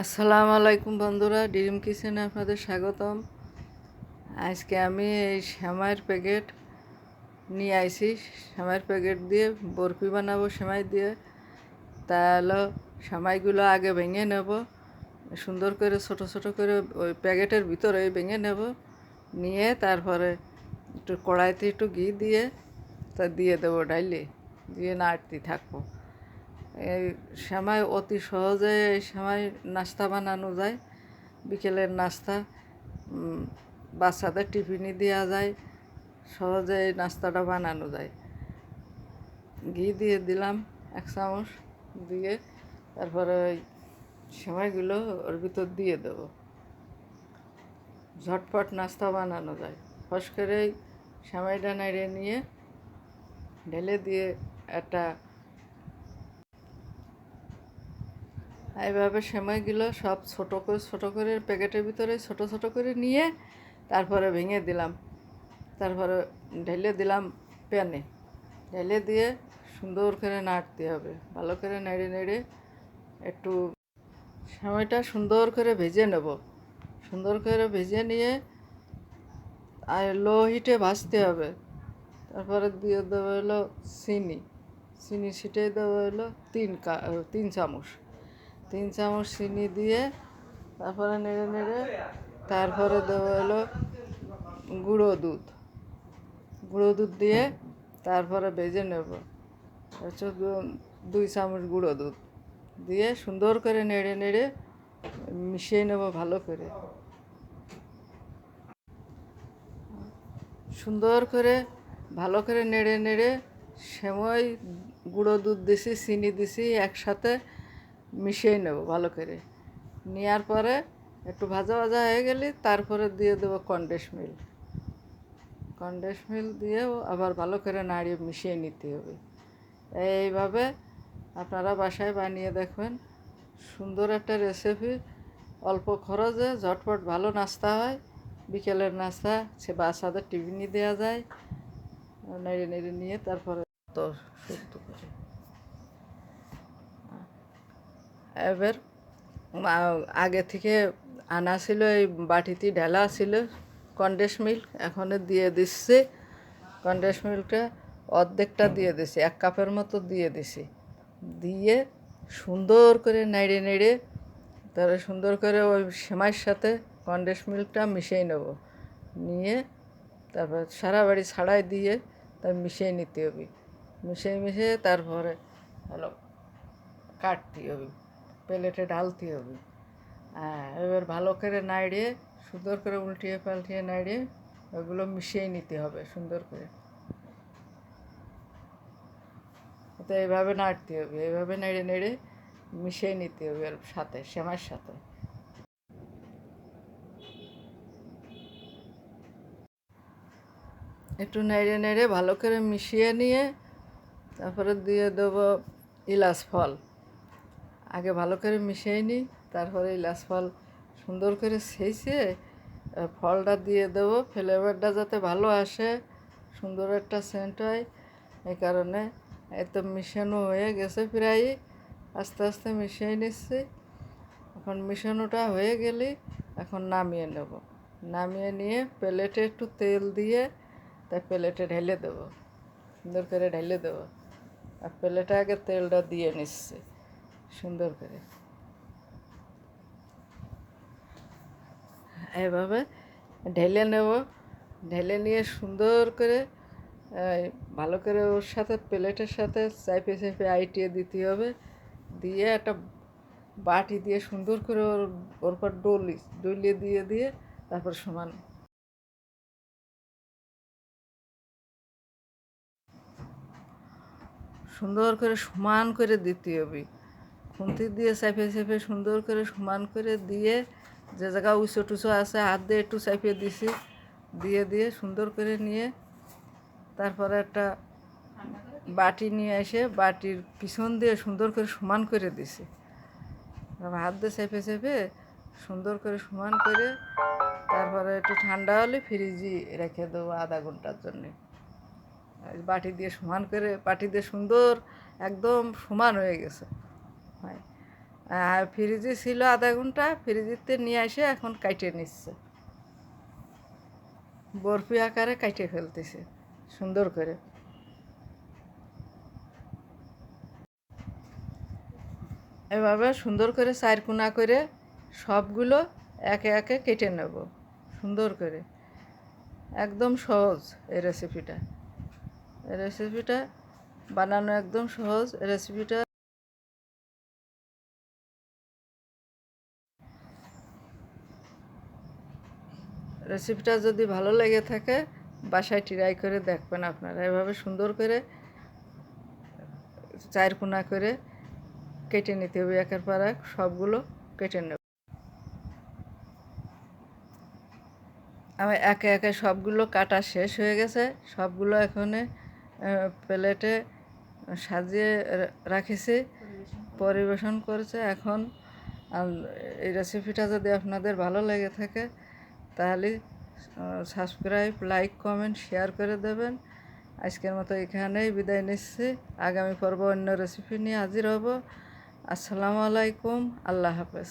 আসসালামু আলাইকুম বন্ধুরা, ডিম কিচেনে আপনাদের স্বাগতম। আজকে আমি এই শ্যামাইয়ের প্যাকেট নিয়ে আইছি। শ্যামাইয়ের প্যাকেট দিয়ে বরফি বানাবো, সেমাই দিয়ে। তাহলে সেমাইগুলো আগে ভেঙে নেব, সুন্দর করে, ছোট ছোট করে ওই প্যাকেটের ভিতরে ভেঙে নেব। নিয়ে তারপরে একটু কড়াইতে একটু ঘি দিয়ে তা দিয়ে দেবো ডাইলে, দিয়ে নাড়তে থাকব। এই সেমাই অতি সহজে এই সেমাই নাস্তা বানানো যায়। বিকেলের নাস্তা বাচ্চাদের টিফিনে দেওয়া যায়। সহজে এই নাস্তাটা বানানো যায়। ঘি দিয়ে দিলাম এক চামচ দিয়ে, তারপরে ওই সেমাইগুলো ওর ভিতর দিয়ে দেবো। ঝটপট নাস্তা বানানো যায়। ফস করে সেমাইটা নাড়িয়ে নিয়ে, ঢেলে দিয়ে একটা এইভাবে সেমাইগুলো সব ছোট করে ছোট করে প্যাকেটের ভিতরে ছোট ছোট করে নিয়ে তারপরে ভেঙে দিলাম। তারপরে ঢেলে দিলাম প্যানে। ঢেলে দিয়ে সুন্দর করে নাড়তে হবে। ভালো করে নেড়ে নেড়ে একটু সময়টা সুন্দর করে ভেজে নেব। সুন্দর করে ভেজে নিয়ে আর লো হিটে ভাজতে হবে। তারপরে দিয়ে দেওয়া হলো চিনি। চিনি ছিটিয়ে দেওয়া হলো তিন কা, তিন চামচ। তিন চামচ চিনি দিয়ে তারপরে নেড়ে নেড়ে তারপরে দেওয়া হলো গুঁড়ো দুধ। গুঁড়ো দুধ দিয়ে তারপরে ভেজে নেব। হচ্ছে দুই চামচ গুঁড়ো দুধ দিয়ে সুন্দর করে নেড়ে নেড়ে মিশিয়ে নেব ভালো করে। সুন্দর করে ভালো করে নেড়ে নেড়ে সেময় গুঁড়ো দুধ দিছি, চিনি দিছি একসাথে মিশিয়ে নেব ভালো করে। নেওয়ার পরে একটু ভাজা ভাজা হয়ে গেলে তারপরে দিয়ে দেবো কন্ডেন্স মিল্ক কন্ডেন্স মিল্ক দিয়েও আবার ভালো করে নাড়িয়ে মিশিয়ে নিতে হবে। এইভাবে আপনারা বাসায় বানিয়ে দেখবেন, সুন্দর একটা রেসিপি অল্প খরচে ঝটপট ভালো নাস্তা হয়। বিকেলের নাস্তা, সে বাচ্চাদের টিফিনে দেওয়া যায়। নেড়ে নেড়ে নিয়ে তারপরে তো শুক্ত করে। এবার আগে থেকে আনা ছিল, এই বাটিতে ঢালা ছিল, কন্ডেন্স মিল্ক, এখন দিয়ে দিচ্ছে, কন্ডেন্স মিল্কটা অর্ধেকটা দিয়ে দিছি এক কাপের মতো দিয়ে দিছি দিয়ে সুন্দর করে নেড়ে নেড়ে তারপরে সুন্দর করে ওই সেমাইয়ের সাথে কন্ডেন্স মিল্কটা মিশিয়ে নেব। নিয়ে তারপর সারা বাড়ি ছাড়াই দিয়ে তার মিশিয়ে নিতে হবে। মিশিয়ে মিশিয়ে তারপরে হলো কাটতে হবে। প্লেটে ডালতে হবে। হ্যাঁ এবার ভালো করে নাড়িয়ে, সুন্দর করে উল্টিয়ে পাল্টিয়ে নাড়িয়ে ওগুলো মিশিয়ে নিতে হবে সুন্দর করে। তো এইভাবে নাড়তে হবে, এইভাবে নেড়ে নেড়ে মিশিয়ে নিতে হবে ওর সাথে, সেমার সাথে। একটু নেড়ে নেড়ে ভালো করে মিশিয়ে নিয়ে তারপরে দিয়ে দেবো ইলাচ ফল। আগে ভালো করে মিশিয়ে নিই তারপরে ইলাচ ফল সুন্দর করে আহ, ফলটা দিয়ে দেবো। ফ্লেভারটা যাতে ভালো আসে সুন্দর একটা সেন্ট হয় এই কারণে এই তো মিশানো হয়ে গেছে প্রায়। আস্তে আস্তে মিশিয়ে নিচ্ছি। এখন মিশানোটা হয়ে গেলে এখন নামিয়ে নেব। নামিয়ে নিয়ে প্লেটে একটু তেল দিয়ে তাই প্লেটে ঢেলে দেবো। সুন্দর করে ঢেলে দেবো। আর প্লেটে আগে তেলটা দিয়ে নিচ্ছি। সুন্দর করে। এভাবে ঢেলে নেব। ঢেলে নিয়ে সুন্দর করে ভালো করে ওর সাথে প্লেটের সাথে চাইপে চাইপে আইটিয়ে দিতে হবে। দিয়ে একটা বাটি দিয়ে সুন্দর করে ওর ওর পর ডলি, ডলিয়ে দিয়ে দিয়ে তারপর সমান। সুন্দর করে সমান করে দিতে হবে। খুন্তি দিয়ে চাইপে চাইপে সুন্দর করে সমান করে দিয়ে যে জায়গা উঁচু টুচু আছে, হাত দিয়ে একটু চাইপে দিছি। দিয়ে দিয়ে সুন্দর করে নিয়ে তারপরে একটা বাটি নিয়ে এসে বাটির পিছন দিয়ে সুন্দর করে সমান করে দিছি। হাত দিয়ে চেপে চেপে সুন্দর করে সমান করে তারপরে একটু ঠান্ডা হলে ফ্রিজে রেখে দেবো আধা ঘণ্টার জন্যে। বাটি দিয়ে সমান করে, বাটি দিয়ে সুন্দর একদম সমান হয়ে গেছে। হয়। আর ফ্রিজে ছিল আধা ঘণ্টা, ফ্রিজেতে নিয়ে এসে এখন কাইটে নিচ্ছে। বরফি আকারে কাইটে ফেলতেছে, সুন্দর করে। এভাবে সুন্দর করে চার কোনা করে সবগুলো একে একে কেটে নেব, সুন্দর করে। একদম সহজ এই রেসিপিটা রেসিপিটা বানানো একদম সহজ রেসিপিটা রেসিপিটা যদি ভালো লেগে থাকে, বাসায় ট্রাই করে দেখবেন আপনারা। এভাবে সুন্দর করে চার কোনা করে কেটে নিতে হবে একের পর এক, সবগুলো কেটে নেব। আমি একে একে সবগুলো কাটা শেষ হয়ে গেছে। সবগুলো এখানে প্লেটে সাজিয়ে রাখিছি। পরিবেশন করেছে। এখন এই রেসিপিটা যদি আপনাদের ভালো লেগে থাকে তাহলে সাবস্ক্রাইব লাইক কমেন্ট শেয়ার করে দেবেন। আজকের মতো এখানেই বিদায় নিচ্ছি। আগামী পর্ব অন্য রেসিপি নিয়ে হাজির হব। আসসালামু আলাইকুম। আল্লাহ হাফেজ।